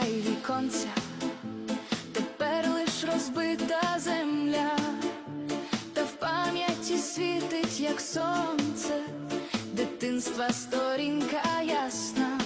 та віконця, тепер лиш розбита земля, та в пам'яті світить, як сонце, дитинства сторінка ясна.